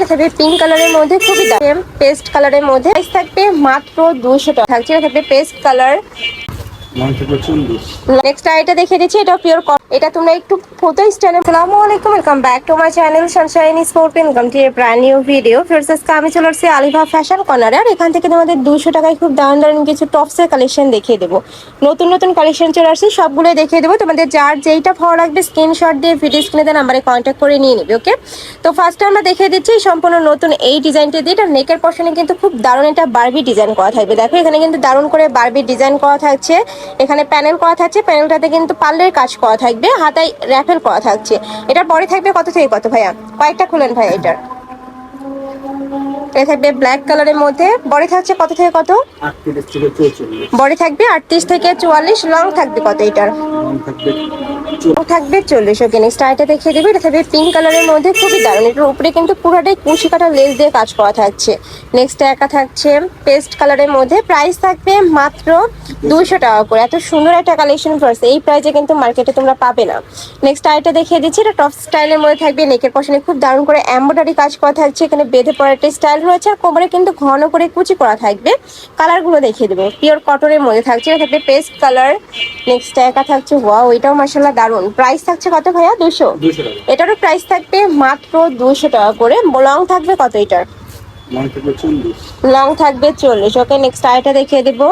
এটা থাকবে পিঙ্ক কালারের মধ্যে খুবই দাম পেস্ট কালারের মধ্যে থাকবে মাত্র দুশো টাকা। থাকছে থাকবে পেস্ট কালার নেক্সট আইটা দেখে দিচ্ছি, এটা পিওর এটা তোমরা একটু ফটো স্টাইলে আসসালামু আলাইকুম welcome back to my channel Sunshine Sport welcome to a brand new video ফিরস আজকে আমি চলে আসছি আলিভা ফ্যাশন কর্নারে আর এখান থেকে তোমাদের দুশো টাকায় খুব দারুণ দারুণ কিছু টপসের কালেকশন দেখিয়ে দেবো। নতুন নতুন কালেকশন চলে আসছে, সবগুলোই দেখিয়ে দেবো। তোমাদের যার যেইটা ভালো লাগবে স্ক্রিনশট দিয়ে ভিডিও স্ক্রিনে নাম্বারে কন্ট্যাক্ট করে নিয়ে নিবে ওকে তো ফার্স্টে আমরা দেখিয়ে দিচ্ছি, সম্পূর্ণ নতুন এই ডিজাইনটা দিয়ে এটা নেকের পশনে কিন্তু খুব দারুণ একটা বারবি ডিজাইন করা থাকবে। দেখো, এখানে কিন্তু দারুণ করে বারবি ডিজাইন করা থাকছে। এখানে প্যানেল করা থাকছে প্যানেলটাতে কিন্তু পার্লের কাজ করা থাকবে হাতায় র্যাফেল করা থাকছে। এটার পরে থাকবে কত থেকে কত ভাইয়া? কয়েকটা খুলেন ভাইয়া এটার এটা থাকবে ব্ল্যাক কালারের মধ্যে। বডি থাকছে কত থেকে কত? বডি থাকবে আটত্রিশ থেকে চুয়াল্লিশ লং থাকবে কত এটার? থাকবে চল্লিশ ওকে নেক্সট আইটা দেখিয়ে দেবে। এটা থাকবে পিঙ্ক কালারের মধ্যে, খুবই দারুণ। এটার উপরে কিন্তু পুরোটাই কুশি কাটা লেস দিয়ে কাজ করা থাকছে। নেক্সট একা থাকছে পেস্ট কালারের মধ্যে। প্রাইস থাকবে মাত্র দুশো টাকা করে। এত সুন্দর একটা কালেকশন ফার্স্ট এই প্রাইসে কিন্তু মার্কেটে তোমরা পাবে না। নেক্সট আইটা দেখিয়ে দিচ্ছি। এটা টপ স্টাইলের মধ্যে থাকবে। নেকের পশনে খুব দারুণ করে এম্ব্রয়ডারি কাজ করা থাকছে। এখানে বেঁধে পড়া একটা স্টাইল রয়েছে। আর কোমরে কিন্তু ঘন করে কুচি করা থাকবে। কালারগুলো দেখিয়ে দেবো। পিওর কটনের মধ্যে থাকছে। এটা থাকবে পেস্ট কালার নেক্সট একা থাকছে। ওয়াও এটাও মার্শাল্লাহ দারুণ প্রাইস থাকছে কত ভাইয়া? দুশো? এটারও প্রাইস থাকবে মাত্র দুশো টাকা করে। লং থাকবে কত এটার? লং থাকবে চল্লিশ। ওকে নেক্সট আইটা দেখিয়ে দেবো।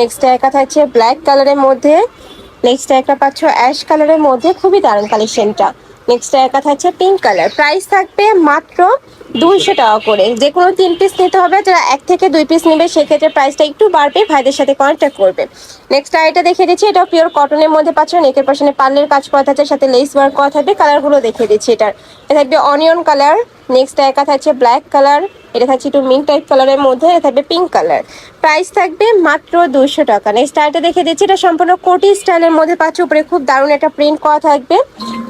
নেক্সট একা থাকছে ব্ল্যাক কালারের মধ্যে। নেক্সট একটা পাচ্ছ অ্যাশ কালারের মধ্যে। খুবই দারুণ কালেকশনটা নেক্সট একা থাকছে পিঙ্ক কালার প্রাইস থাকবে মাত্র দুইশো টাকা করে। যে কোনো তিন পিস নিতে হবে, যারা এক থেকে দুই পিস নেবে, সেক্ষেত্রে প্রাইসটা একটু বাড়বে, ভাইদের সাথে কন্ট্যাক্ট করবে। নেক্সট আইটা দেখে দিচ্ছি এটা পিওর কটনের মধ্যে পাচ্ছ নেকের পাশে পার্লের কাজ করা থাকছে সাথে লেস ওয়ার্ক করা থাকবে কালারগুলো দেখিয়ে দিচ্ছি এটার। এটা থাকবে অনিয়ন কালার নেক্সট একা থাকছে ব্ল্যাক কালার এটা থাকছে একটু মিন্ট টাইপ কালারের মধ্যে এটা থাকবে পিঙ্ক কালার প্রাইস থাকবে মাত্র দুশো টাকা। নেক্সট আইটা দেখে দিচ্ছি এটা সম্পূর্ণ কোটি স্টাইলের মধ্যে পাচ্ছ উপরে খুব দারুণ একটা প্রিন্ট করা থাকবে।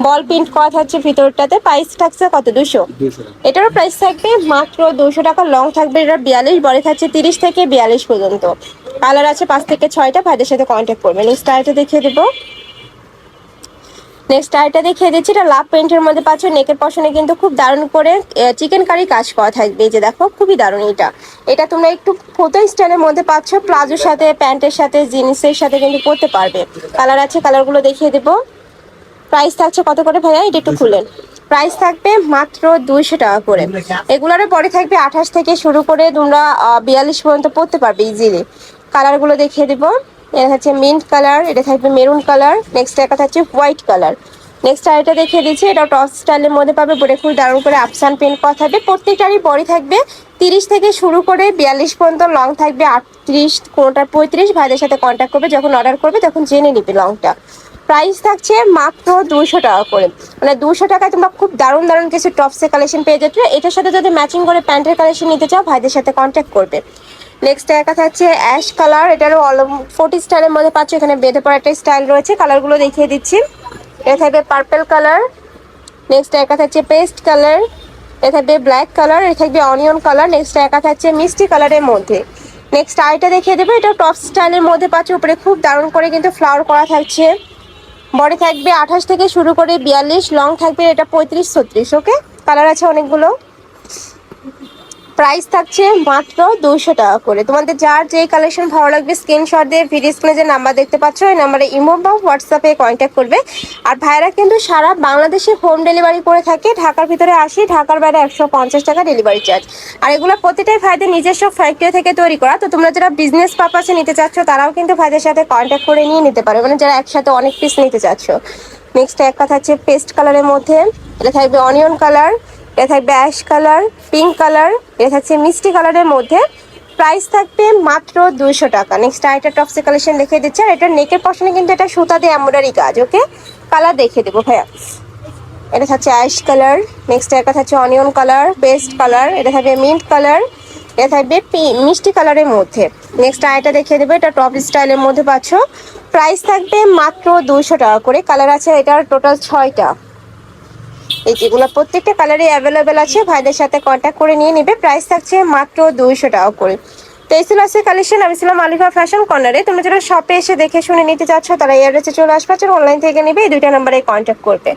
বল প্রিন্ট করা থাকছে ভিতরটাতে প্রাইস থাকছে কত দুশো এটারও প্রাইস থাকবে মাত্র দুশো টাকা লং থাকবে এটা বিয়াল্লিশ বড় থাকছে তিরিশ থেকে বিয়াল্লিশ পর্যন্ত। কালার আছে পাঁচ থেকে ছয়টা ভাইদের সাথে কন্ট্যাক্ট করবে। নেক্সট আইটা দেখিয়ে দেবো। নেক্সট আইটা দেখিয়ে দিচ্ছি এটা লাভ প্রিন্টের মধ্যে পাচ্ছ। নেকের পশনে কিন্তু খুব দারুণ করে চিকেন কারি কাজ করা থাকবে। এই যে দেখো খুবই দারুণ এটা। এটা তোমরা একটু ফটো স্টাইলের মধ্যে পাচ্ছ প্লাজোর সাথে প্যান্টের সাথে জিন্সের সাথে কিন্তু পরতে পারবে। কালার আছে কালারগুলো দেখিয়ে দেবো। প্রাইস থাকছে কত করে ভাইয়া? এটা একটু খুলেন। প্রাইস থাকবে মাত্র দুইশো টাকা করে। এগুলোর পরে থাকবে আঠাশ থেকে শুরু করে তোমরা বিয়াল্লিশ পর্যন্ত পড়তে পারবে ইজিলি কালারগুলো দেখিয়ে দেবো। এটা হচ্ছে মিন্ট কালার এটা থাকবে মেরুন কালার নেক্সট একটা থাকছে হোয়াইট কালার নেক্সট আরেকটা দেখিয়ে দিচ্ছি, এটা টপ স্টাইলের মধ্যে পাবে, বলে খুব দারুণ করে আপসান পেন্ট করা থাকবে। প্রত্যেকটারই বডি থাকবে তিরিশ থেকে শুরু করে বিয়াল্লিশ পর্যন্ত লং থাকবে আটত্রিশ কোনোটার পঁয়ত্রিশ, ভাইদের সাথে কন্ট্যাক্ট করবে, যখন অর্ডার করবে, তখন জেনে নিবে লংটা প্রাইস থাকছে মাত্র দুশো টাকা করে। মানে দুশো টাকায় তোমরা খুব দারুণ দারুণ কিছু টপসের কালেকশন পেয়ে যাচ্ছ। এটার সাথে যদি ম্যাচিং করে প্যান্টের কালেকশন নিতে চাও, ভাইদের সাথে কন্ট্যাক্ট করবে। নেক্সট একা থাকছে অ্যাশ কালার এটারও ফোর্টি স্টাইলের মধ্যে পাচ্ছ, এখানে বেঁধে পড়া একটা স্টাইল রয়েছে কালারগুলো দেখিয়ে দিচ্ছি। এটা থাকবে পার্পেল কালার নেক্সট একা থাকছে পেস্ট কালার এটা থাকবে ব্ল্যাক কালার এটা থাকবে অনিয়ন কালার নেক্সট একা থাকছে মিষ্টি কালারের মধ্যে। নেক্সট আইটা দেখিয়ে দেবো, এটা টপ স্টাইলের মধ্যে পাচ্ছ, উপরে খুব দারুণ করে কিন্তু ফ্লাওয়ার করা থাকছে। বডি থাকবে আঠাশ থেকে শুরু করে বিয়াল্লিশ লং থাকবে এটা পঁয়ত্রিশ ছত্রিশ ওকে কালার আছে অনেকগুলো। প্রাইস থাকছে মাত্র দুশো টাকা করে। তোমাদের যার যে কালেকশন ভালো লাগবে স্ক্রিনশট দিয়ে ভিডিও স্ক্রিনে যে নাম্বার দেখতে পাচ্ছ ওই নাম্বারে ইমো বা হোয়াটসঅ্যাপে কন্ট্যাক্ট করবে। আর ভাইরা কিন্তু সারা বাংলাদেশে হোম ডেলিভারি করে থাকে। ঢাকার ভিতরে আসি, ঢাকার বাইরে একশো পঞ্চাশ টাকা ডেলিভারি চার্জ আর এগুলো প্রতিটাই ভাইদের নিজস্ব ফ্যাক্টরি থেকে তৈরি করা। তো তোমরা যারা বিজনেস পারপাসে নিতে চাচ্ছ, তারাও কিন্তু ভাইদের সাথে কন্ট্যাক্ট করে নিয়ে নিতে পারো। মানে যারা একসাথে অনেক পিস নিতে চাচ্ছ। নেক্সট এক কথা হচ্ছে পেস্ট কালারের মধ্যে। এটা থাকবে অনিয়ন কালার এটা থাকবে অ্যাশ কালার, পিঙ্ক কালার, এটা থাকছে মিষ্টি কালারের মধ্যে। প্রাইস থাকবে মাত্র দুইশো টাকা। নেক্সট আইটা টপসে কালেকশন দেখে দিচ্ছে। আর এটা নেকের পশনে কিন্তু এটা সুতা দিয়ে এমব্রয়ডারি কাজ, ওকে? কালার দেখে দেবো, ভাইয়া। এটা থাকছে অ্যাশ কালার। নেক্সট একটা থাকছে অনিয়ন কালার পেস্ট কালার। এটা থাকবে মিন্ট কালার। এটা থাকবে মিষ্টি কালারের মধ্যে। নেক্সট আইটা দেখিয়ে দেবো। এটা টপ স্টাইলের মধ্যে পাচ্ছ। প্রাইস থাকবে মাত্র দুইশো টাকা করে। কালার আছে এটার টোটাল ছয়টা। এই যেগুলো প্রত্যেকটা কালারে অ্যাভেলেবেল আছে, ভাইদের সাথে কন্ট্যাক্ট করে নিয়ে নেবে। প্রাইস থাকছে মাত্র দুইশো টাকা করে। তো এই ছিল আছে কালেকশন আমি ছিলাম আলিফা ফ্যাশন কর্নারে তোমরা যারা শপে এসে দেখে শুনে নিতে চাচ্ছ, তারা এই অ্যাড্রেসে চলে আসবে অনলাইন থেকে নেবে, এই দুইটা নাম্বারে কন্ট্যাক্ট করবে।